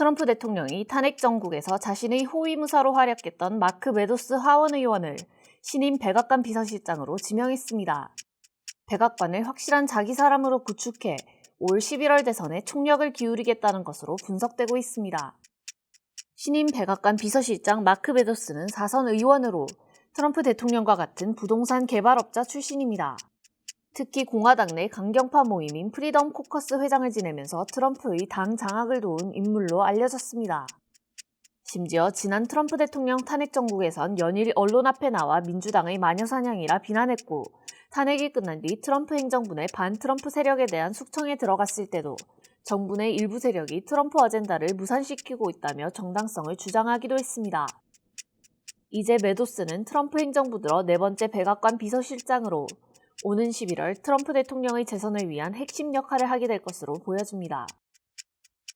트럼프 대통령이 탄핵 정국에서 자신의 호위무사로 활약했던 마크 메도스 하원 의원을 신임 백악관 비서실장으로 지명했습니다. 백악관을 확실한 자기 사람으로 구축해 올 11월 대선에 총력을 기울이겠다는 것으로 분석되고 있습니다. 신임 백악관 비서실장 마크 메도스는 사선 의원으로 트럼프 대통령과 같은 부동산 개발업자 출신입니다. 특히 공화당 내 강경파 모임인 프리덤 코커스 회장을 지내면서 트럼프의 당 장악을 도운 인물로 알려졌습니다. 심지어 지난 트럼프 대통령 탄핵 정국에선 연일 언론 앞에 나와 민주당의 마녀사냥이라 비난했고 탄핵이 끝난 뒤 트럼프 행정부 내 반트럼프 세력에 대한 숙청에 들어갔을 때도 정부 내 일부 세력이 트럼프 어젠다를 무산시키고 있다며 정당성을 주장하기도 했습니다. 이제 메도스는 트럼프 행정부 들어 네 번째 백악관 비서실장으로 오는 11월 트럼프 대통령의 재선을 위한 핵심 역할을 하게 될 것으로 보여집니다.